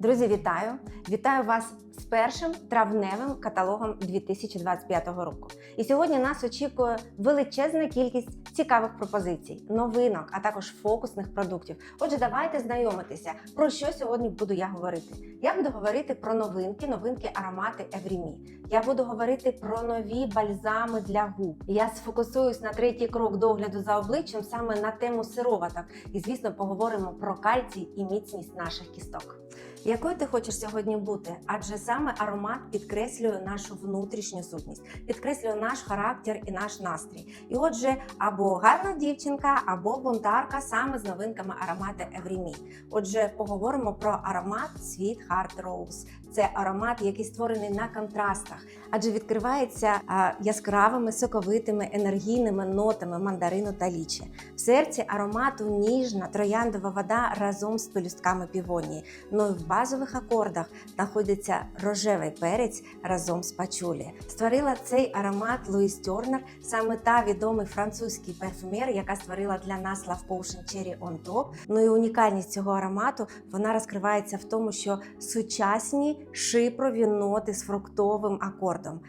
Друзі, вітаю! Вітаю вас з першим травневим каталогом 2025 року. І сьогодні нас очікує величезна кількість цікавих пропозицій, новинок, а також фокусних продуктів. Отже, давайте знайомитися, про що сьогодні буду я говорити. Я буду говорити про новинки, новинки аромати Еврімі. Я буду говорити про нові бальзами для губ. Я сфокусуюсь на третій крок догляду за обличчям саме на тему сироваток. І, звісно, поговоримо про кальцій і міцність наших кісток. Якою ти хочеш сьогодні бути? Адже саме аромат підкреслює нашу внутрішню сутність, підкреслює наш характер і наш настрій. І отже, або гарна дівчинка, або бунтарка саме з новинками аромати Еврімі. Отже, поговоримо про аромат Sweet Heart Rose. Це аромат, який створений на контрастах, адже відкривається яскравими, соковитими, енергійними нотами мандарину та лічі. В серці аромату ніжна трояндова вода разом з пелюстками півонії. Ну і в базових акордах знаходиться рожевий перець разом з пачулі. Створила цей аромат Луїс Тернер, саме та відомий французький парфюмер, яка створила для нас Love Potion Cherry on Top. Ну і унікальність цього аромату вона розкривається в тому, що сучасні шипрові ноти з фруктовим акордом,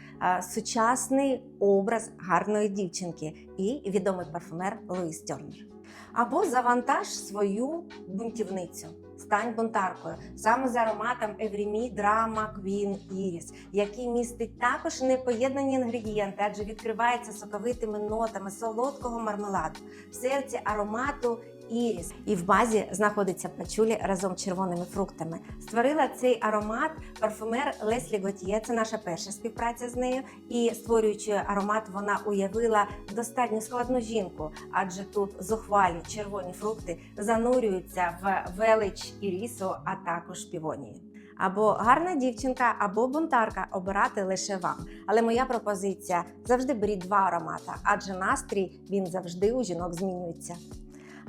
сучасний образ гарної дівчинки і відомий парфюмер Луїс Тернер. Або завантаж свою бунтівницю. Стань бунтаркою саме з ароматом Еврімі Драма Квін Іріс, який містить також непоєднані інгредієнти, адже відкривається соковитими нотами солодкого мармеладу в серці аромату. Іріс і в базі знаходиться пачулі разом з червоними фруктами. Створила цей аромат парфумер Леслі Готьє. Це наша перша співпраця з нею. І створюючи аромат, вона уявила достатньо складну жінку, адже тут зухвалі червоні фрукти занурюються в велич ірісу, а також півонії. Або гарна дівчинка, або бунтарка обирати лише вам. Але моя пропозиція завжди беріть два аромата, адже настрій він завжди у жінок змінюється.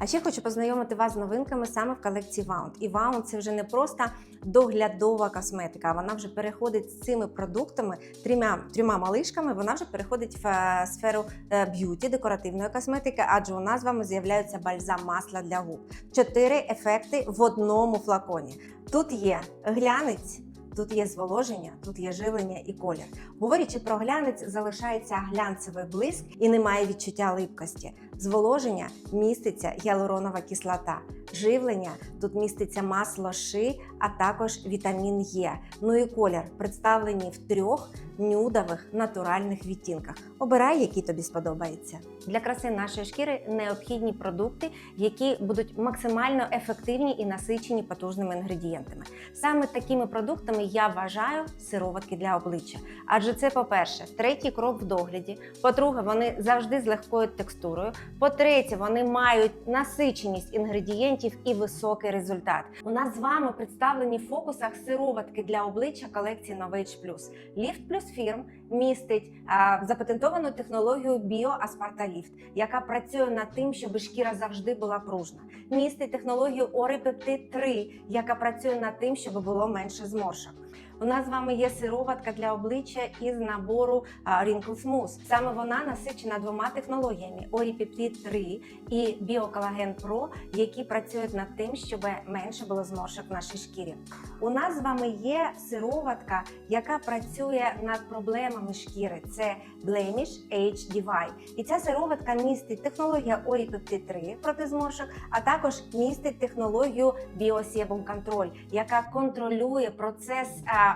А ще хочу познайомити вас з новинками саме в колекції Wound. І Wound – це вже не просто доглядова косметика, вона вже переходить з цими продуктами трьома, трьома малишками. Вона вже переходить в е, сферу е, б'юті, декоративної косметики, адже у нас з вами з'являються бальзам масла для губ. Чотири ефекти в одному флаконі. Тут є глянець. Тут є зволоження, тут є живлення і колір. Говорячи про глянець, залишається глянцевий блиск і немає відчуття липкості. Зволоження міститься гіалуронова кислота. Живлення тут міститься масло ши, а також вітамін Е. Ну і колір представлені в трьох нюдових натуральних відтінках. Обирай, який тобі сподобається. Для краси нашої шкіри необхідні продукти, які будуть максимально ефективні і насичені потужними інгредієнтами. Саме такими продуктами я вважаю сироватки для обличчя. Адже це, по-перше, третій крок в догляді. По-друге, вони завжди з легкою текстурою. По-третє, вони мають насиченість інгредієнтів і високий результат. У нас з вами представлені в фокусах сироватки для обличчя колекції Novage Plus. Lift Plus Firm містить а, запатентовану технологію BioAspartalift, яка працює над тим, щоб шкіра завжди була пружна. Містить технологію Oripeptide 3, яка працює над тим, щоб було менше зморшок. У нас з вами є сироватка для обличчя із набору Wrinkle Smooth. Саме вона насичена двома технологіями: Oripeptide 3 і BioCollagen Pro, які працюють над тим, щоб менше було зморшок в нашій шкірі. У нас з вами є сироватка, яка працює над проблемами шкіри. Це Blemish Age DY. І ця сироватка містить технологія Oripeptide 3 проти зморшок, а також містить технологію Biosebum Control, яка контролює процес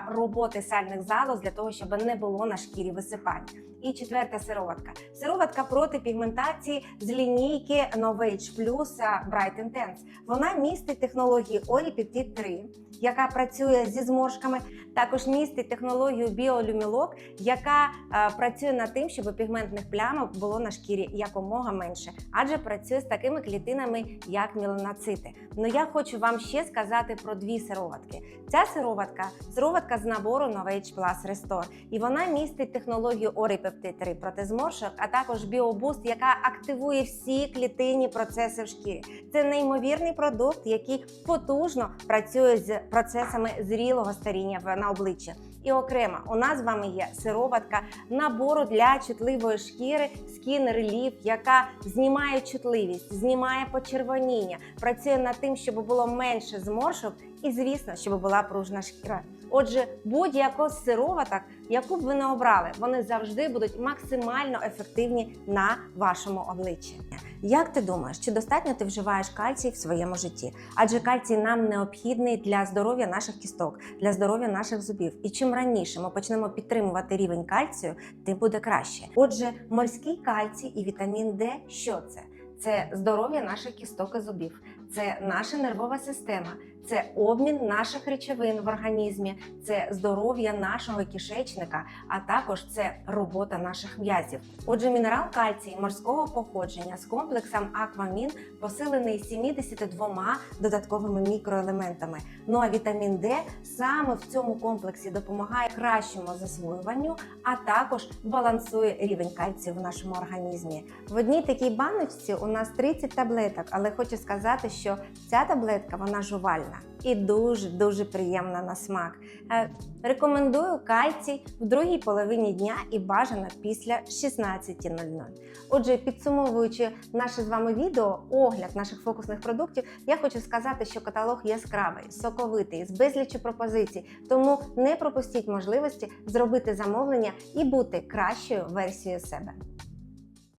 роботи сальних залоз для того, щоб не було на шкірі висипань. І четверта сироватка. Сироватка проти пігментації з лінійки Novage Plus Bright Intense. Вона містить технології Oripeptide 3, яка працює зі зморшками. Також містить технологію Biolumilock, яка е, працює над тим, щоб пігментних плямок було на шкірі якомога менше, адже працює з такими клітинами, як меланоцити. Ну я хочу вам ще сказати про дві сироватки. Ця сироватка сироватка з набору Novage Plus Restore, і вона містить технологію Oripeptide пептид 3 проти зморшок, а також біобуст, яка активує всі клітинні процеси в шкірі. Це неймовірний продукт, який потужно працює з процесами зрілого старіння на обличчі. І окремо у нас з вами є сироватка набору для чутливої шкіри Skin Relief, яка знімає чутливість, знімає почервоніння, працює над тим, щоб було менше зморшок, і звісно, щоб була пружна шкіра. Отже, будь-яку з сироваток, яку б ви не обрали, вони завжди будуть максимально ефективні на вашому обличчі. Як ти думаєш, чи достатньо ти вживаєш кальцій в своєму житті? Адже кальцій нам необхідний для здоров'я наших кісток, для здоров'я наших зубів. І чим раніше ми почнемо підтримувати рівень кальцію, тим буде краще. Отже, морський кальцій і вітамін Д що це? Це здоров'я наших кісток і зубів, це наша нервова система, це обмін наших речовин в організмі, це здоров'я нашого кишечника, а також це робота наших м'язів. Отже, мінерал кальцій морського походження з комплексом Аквамін посилений 72 додатковими мікроелементами. Ну а вітамін Д саме в цьому комплексі допомагає кращому засвоюванню, а також балансує рівень кальцію в нашому організмі. В одній такій баночці у нас 30 таблеток, але хочу сказати, що ця таблетка вона жувальна і дуже дуже приємна на смак. Е, Рекомендую кальцій в другій половині дня і бажано після 16.00. Отже, підсумовуючи наше з вами відео, огляд наших фокусних продуктів, я хочу сказати, що каталог яскравий, соковитий, з безліччю пропозицій. Тому не пропустіть можливості зробити замовлення і бути кращою версією себе.